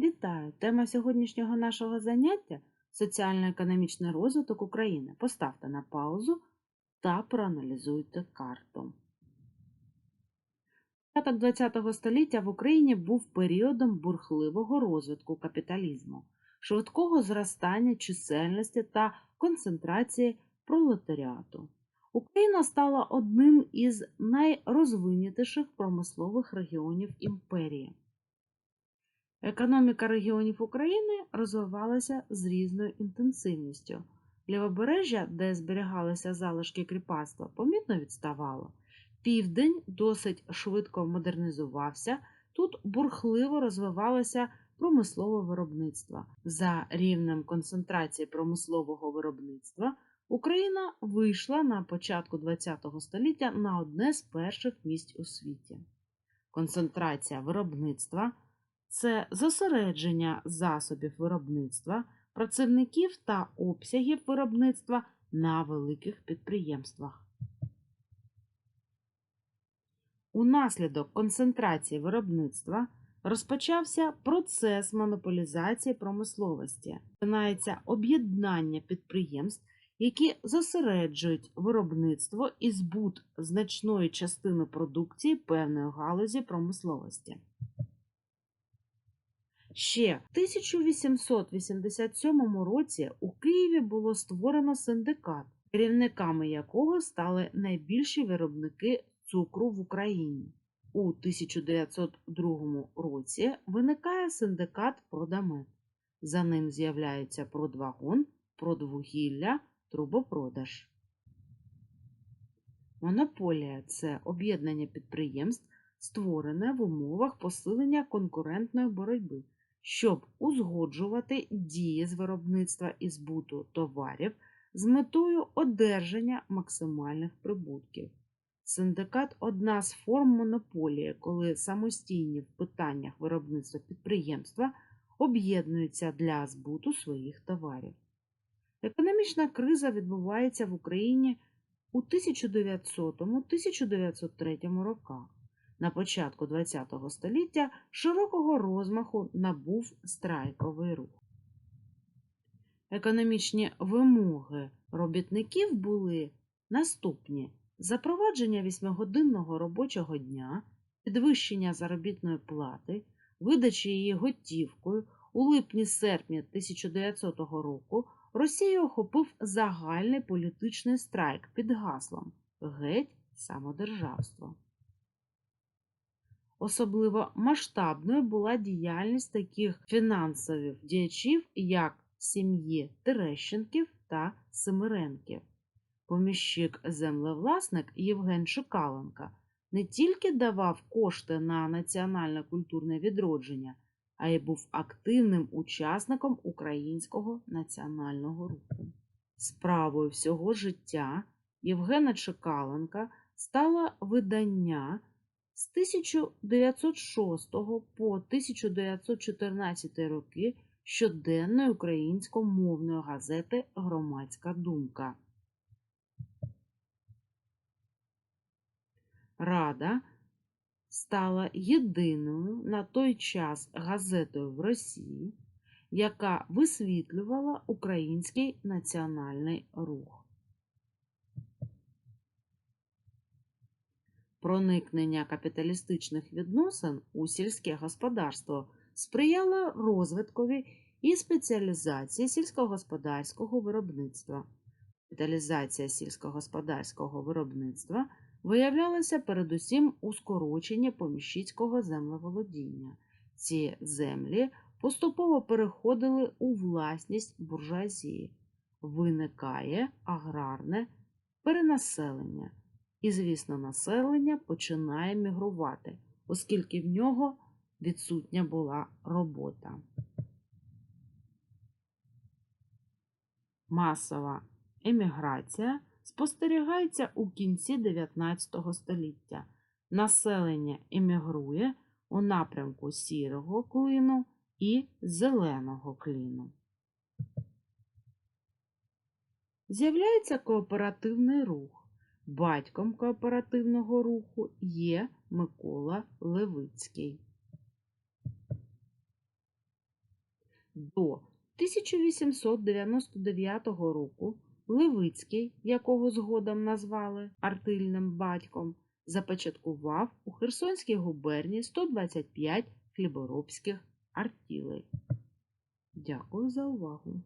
Вітаю! Тема сьогоднішнього нашого заняття соціально-економічний розвиток України. Поставте на паузу та проаналізуйте карту. Початок ХХ століття в Україні був періодом бурхливого розвитку капіталізму, швидкого зростання чисельності та концентрації пролетаріату. Україна стала одним із найрозвинутіших промислових регіонів імперії. Економіка регіонів України розвивалася з різною інтенсивністю. Лівобережжя, де зберігалися залишки кріпацтва, помітно відставало. Південь досить швидко модернізувався, тут бурхливо розвивалося промислове виробництво. За рівнем концентрації промислового виробництва Україна вийшла на початку ХХ століття на одне з перших місць у світі. Концентрація виробництва це зосередження засобів виробництва, працівників та обсягів виробництва на великих підприємствах. Унаслідок концентрації виробництва розпочався процес монополізації промисловості. Починається об'єднання підприємств, які зосереджують виробництво і збут значної частини продукції певної галузі промисловості. Ще в 1887 році у Києві було створено синдикат, керівниками якого стали найбільші виробники цукру в Україні. У 1902 році виникає синдикат Продамет. За ним з'являються Продвагон, Продвугілля, Трубопродаж. Монополія це об'єднання підприємств, створене в умовах посилення конкурентної боротьби щоб узгоджувати дії з виробництва і збуту товарів з метою одержання максимальних прибутків. Синдикат одна з форм монополії, коли самостійні в питаннях виробництва підприємства об'єднуються для збуту своїх товарів. Економічна криза відбувається в Україні у 1900-1903 роках на початку ХХ століття широкого розмаху набув страйковий рух. Економічні вимоги робітників були наступні: запровадження вісьмигодинного робочого дня, підвищення заробітної плати, видачі її готівкою. У липні-серпні 1900 року Росію охопив загальний політичний страйк під гаслом Геть самодержавство. Особливо масштабною була діяльність таких фінансових діячів, як сім'ї Терещенків та Семиренків. Поміщик землевласник Євген Шикаленко не тільки давав кошти на національне культурне відродження, а й був активним учасником українського національного руху. Справою всього життя Євгена Чекаленка стало видання з 1906 по 1914 роки щоденної українськомовної газети Громадська думка. Рада стала єдиною на той час газетою в Росії, яка висвітлювала український національний рух. Проникнення капіталістичних відносин у сільське господарство сприяло розвиткові і спеціалізації сільськогосподарського виробництва. Капіталізація сільськогосподарського виробництва виявлялася передусім у скороченні поміщицького землеволодіння. Ці землі поступово переходили у власність буржуазії. Виникає аграрне перенаселення. І, звісно, населення починає мігрувати, оскільки в нього відсутня була робота. Масова еміграція спостерігається у кінці 19 століття. Населення емігрує у напрямку сірого клину і зеленого кліну. З'являється кооперативний рух. Батьком кооперативного руху є Микола Левицький. До 1899 року Левицький, якого згодом назвали артильним батьком, започаткував у Херсонській губернії 125 хліборобських артілей. Дякую за увагу!